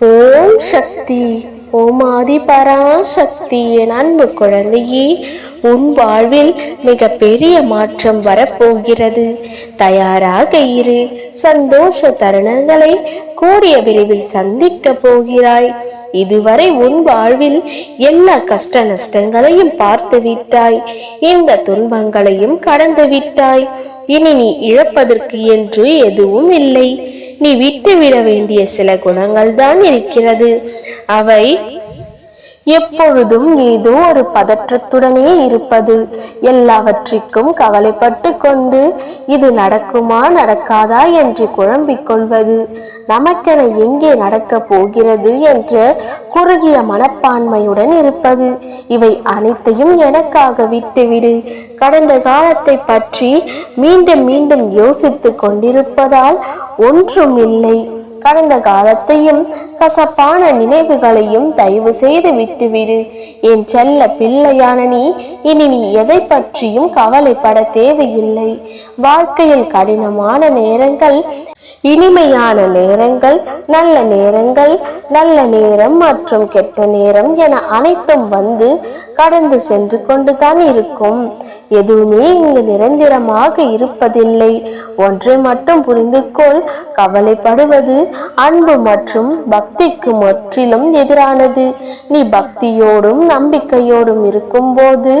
ஓம் சக்தி. ஓம் ஆதிபராசக்தி என் அன்பு குழந்தையே உன் வாழ்வில் மிக பெரிய மாற்றம் வரப்போகிறது. தயாராக இரு சந்தோஷ தருணங்களை கூடிய விரைவில் சந்திக்க போகிறாய். இதுவரை உன் வாழ்வில் எல்லா கஷ்ட நஷ்டங்களையும் பார்த்து விட்டாய். இந்த துன்பங்களையும் கடந்து விட்டாய். இனி நீ இழப்பதற்கு என்று எதுவும் இல்லை. நீ விட்டுவிட வேண்டிய சில குணங்கள் தான் இருக்கிறது. அவை எப்பொழுதும் ஏதோ ஒரு பதற்றத்துடனே இருப்பது. எல்லாவற்றிற்கும் கவலைப்பட்டு கொண்டு இது நடக்குமா நடக்காதா? என்று குழம்பிக் கொள்வது. நமக்கென எங்கே நடக்கப் போகிறது என்ற குறுகிய மனப்பான்மையுடன் இருப்பது. இவை அனைத்தையும் எனக்காக விட்டுவிடு. கடந்த காலத்தை பற்றி மீண்டும் மீண்டும் யோசித்துக் கொண்டிருப்பதால் ஒன்றும் இல்லை கடந்த காலத்தையும் கசப்பான நினைவுகளையும் தயவு செய்து விட்டுவிடு. என் செல்ல பிள்ளையான நீ இனி நீ எதை பற்றியும் கவலைப்பட தேவையில்லை. வாழ்க்கையில் கடினமான நேரங்கள் இனிமையான நேரங்கள் நல்ல நேரங்கள் நல்ல நேரம் மற்றும் கெட்ட நேரம் என அனைத்தும் வந்து கடந்து சென்று கொண்டுதான் இருக்கும். எதுவுமே இங்கு நிரந்தரமாக இருப்பதில்லை. ஒன்றை மட்டும் புரிந்து கொள் கவலைப்படுவது அன்பு மற்றும் பக்திக்கு முற்றிலும் எதிரானது. நீ பக்தியோடும் நம்பிக்கையோடும் இருக்கும்போது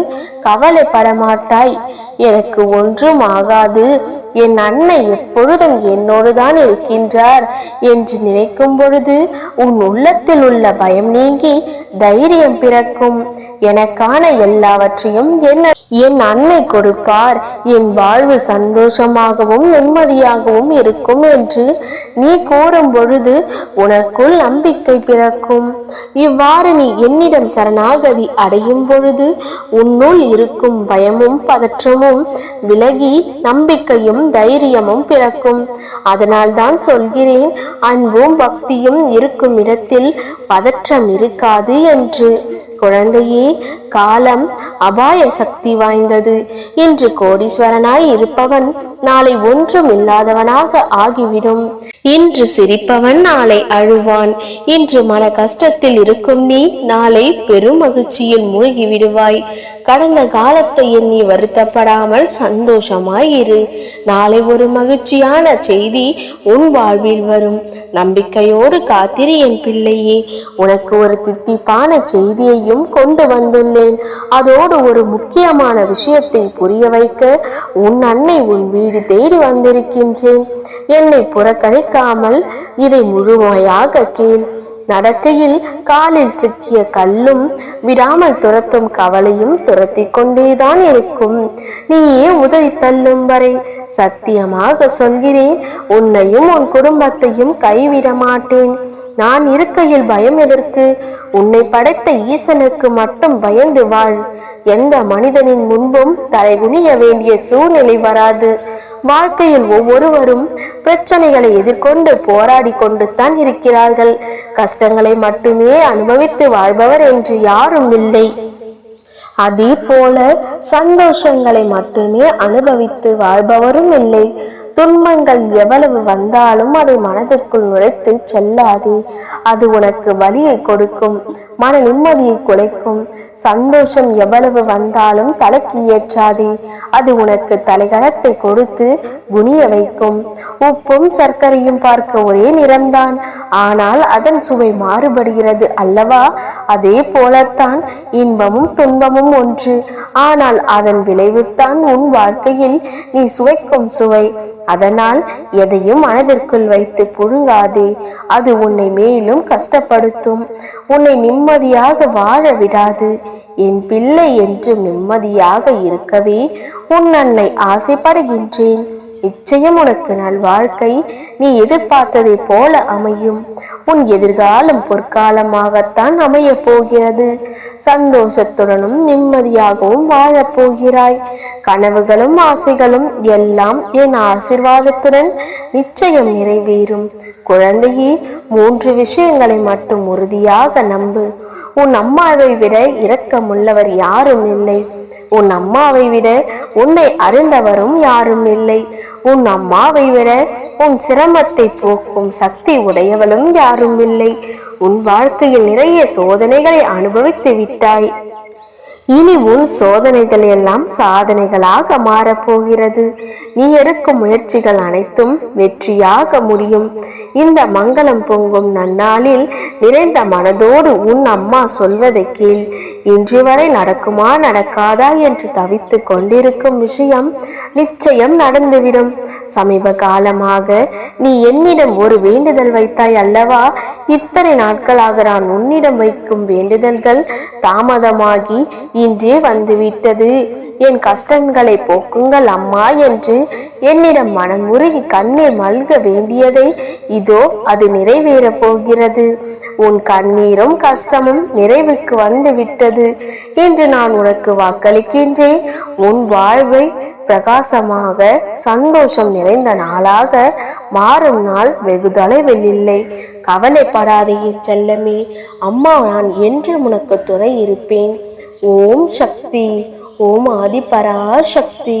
கவலைப்பட மாட்டாய் எனக்கு ஒன்றும் ஆகாது. என் அன்னை எப்பொழுதும் என்னோடுதான் இருக்கின்றார் என்று நினைக்கும் பொழுது உன் உள்ளத்தில் உள்ள பயம் நீங்கி தைரியம் பிறக்கும். எனக்கான எல்லாவற்றையும் என்ன? என் அன்னை கொடுப்பார். என் வாழ்வு சந்தோஷமாகவும் நிம்மதியாகவும் இருக்கும் என்று நீ கூறும் பொழுது உனக்குள் நம்பிக்கை பிறக்கும். இவ்வாறு நீ என்னிடம் சரணாகதி அடையும் பொழுது உன்னுள் இருக்கும் பயமும் பதற்றமும் விலகி நம்பிக்கையும் தைரியமும் பிறக்கும். அதனால் தான் சொல்கிறேன் அன்பும் பக்தியும் இருக்கும் இடத்தில் பதற்றம் இருக்காது என்று. குழந்தையே காலம் அபாய சக்தி வாய்ந்தது. இன்று கோடீஸ்வரனாய் இருப்பவன் நாளை ஒன்றும் இல்லாதவனாக ஆகிவிடும். இன்று சிரிப்பவன் நாளை அழுவான். இன்று மன கஷ்டத்தில் இருக்கும் நீ நாளை பெரும் மகிழ்ச்சியில் மூழ்கி விடுவாய் கடந்த காலத்தை எண்ணி வருத்தப்படாமல் சந்தோஷமாய் இரு. நாளை ஒரு மகிழ்ச்சியான செய்தி உன் வாழ்வில் வரும். நம்பிக்கையோடு காத்திரு என் பிள்ளையே உனக்கு ஒரு தித்திப்பான செய்தியையும் கொண்டு வந்துள்ளேன். அதோடு ஒரு முக்கியமான விஷயத்தை புரிய வைக்க உன் அன்னை உன் வீடு தேடி வந்திருக்கின்றேன். என்னை புறக்கணிக்காமல் இதை முழுமையாக கேள். நடக்கையில் காலில் சிக்கிய கல்லும் விடாமல் துரத்தும் கவலையும் துரத்தி கொண்டேதான் இருக்கும். நீயே உதவி தள்ளும் வரை சத்தியமாக சொல்கிறேன் உன்னையும் உன் குடும்பத்தையும் கைவிட மாட்டேன். நான் இருக்கையில் பயம் எதற்கு? உன்னை படைத்த ஈசனுக்கு மட்டும் பயந்து வாழ். எந்த மனிதனின் முன்பும் தலைகுனிய வேண்டிய சூழ்நிலை வராது. வாழ்க்கையில் ஒவ்வொருவரும் பிரச்சனைகளை எதிர்கொண்டு போராடி கொண்டு தான் இருக்கிறார்கள். கஷ்டங்களை மட்டுமே அனுபவித்து வாழ்பவர் என்று யாரும் இல்லை. அதே போல சந்தோஷங்களை மட்டுமே அனுபவித்து வாழ்பவரும் இல்லை. துன்பங்கள் எவ்வளவு வந்தாலும் அதை மனதிற்குள் நுழைத்து செல்லாதே. அது உனக்கு வலியை கொடுக்கும் மன நிம்மதியை குலைக்கும். சந்தோஷம் எவ்வளவு வந்தாலும் தலைக்கு ஏற்றாதே. அது உனக்கு தலைகணத்தை கொடுத்து குனிய வைக்கும். உப்பும் சர்க்கரையும் பார்க்க ஒரே நிறம்தான். ஆனால் அதன் சுவை மாறுபடுகிறது அல்லவா? அதே போலத்தான் இன்பமும் துன்பமும் ஒன்று. ஆனால் அதன் விளைவுதான் உன் வாழ்க்கையில் நீ சுவைக்கும் சுவை. அதனால் எதையும் மனதிற்குள் வைத்து புழுங்காதே அது உன்னை மேலும் கஷ்டப்படுத்தும். உன்னை நிம்மதியாக வாழ விடாது. என் பிள்ளை என்று நிம்மதியாக இருக்கவே உன் அன்னை ஆசைப்படுகின்றேன். நிச்சயம் உனக்கு நல் வாழ்க்கை. நீ எதிர்பார்த்ததை போல அமையும். உன் எதிர்காலம் பொற்காலமாகத்தான் அமையப் போகிறது. சந்தோஷத்துடனும் நிம்மதியாகவும் வாழப்போகிறாய் கனவுகளும் ஆசைகளும் எல்லாம் என் ஆசிர்வாதத்துடன் நிச்சயம் நிறைவேறும். குழந்தையே மூன்று விஷயங்களை மட்டும் உறுதியாக நம்பு. உன் அம்மாவை விட இரக்கமுள்ளவர் யாரும் இல்லை. உன் அம்மாவை விட உன்னை அறிந்தவரும் யாரும் இல்லை. உன் அம்மாவை விட உன் சிரமத்தை போக்கும் சக்தி உடையவளும் யாரும் இல்லை உன் வாழ்க்கையில் நிறைய சோதனைகளை அனுபவித்து விட்டாய். இனி உன் சோதனைகள் எல்லாம் சாதனைகளாக மாறப்போகிறது நீ எடுக்கும் முயற்சிகள் அனைத்தும் வெற்றியாக முடியும். இந்த மங்களம் பொங்கும் நன்னாளில் நிறைந்த மனதோடு உன் அம்மா சொல்வதை கேள். இன்று வரை நடக்குமா நடக்காதா என்று தவித்துக் கொண்டிருக்கும் விஷயம் நிச்சயம் நடந்துவிடும். சமீப காலமாக நீ என்னிடம் ஒரு வேண்டுதல் வைத்தாய் அல்லவா? இத்தனை நாட்களாக நான் உன்னிடம் வைக்கும் வேண்டுதல்கள் தாமதமாகி இன்றே வந்துவிட்டது. என் கஷ்டங்களை போக்குங்கள் அம்மா என்று என்னிடம் மனம் உருகி கண்ணீர் மல்க வேண்டியதை இதோ அது நிறைவேறப் போகிறது. உன் கண்ணீரும் கஷ்டமும் நிறைவுக்கு வந்து விட்டது என்று நான் உனக்கு வாக்களிக்கின்றேன். உன் வாழ்வை பிரகாசமாக சந்தோஷம் நிறைந்த நாளாக மாறும் நாள் வெகு தொலைவில் இல்லை. கவலைப்படாதே செல்லமே அம்மா நான் என்று உனக்கு துணை இருப்பேன். ஓம் சக்தி ஓம் ஆதிபரா சக்தி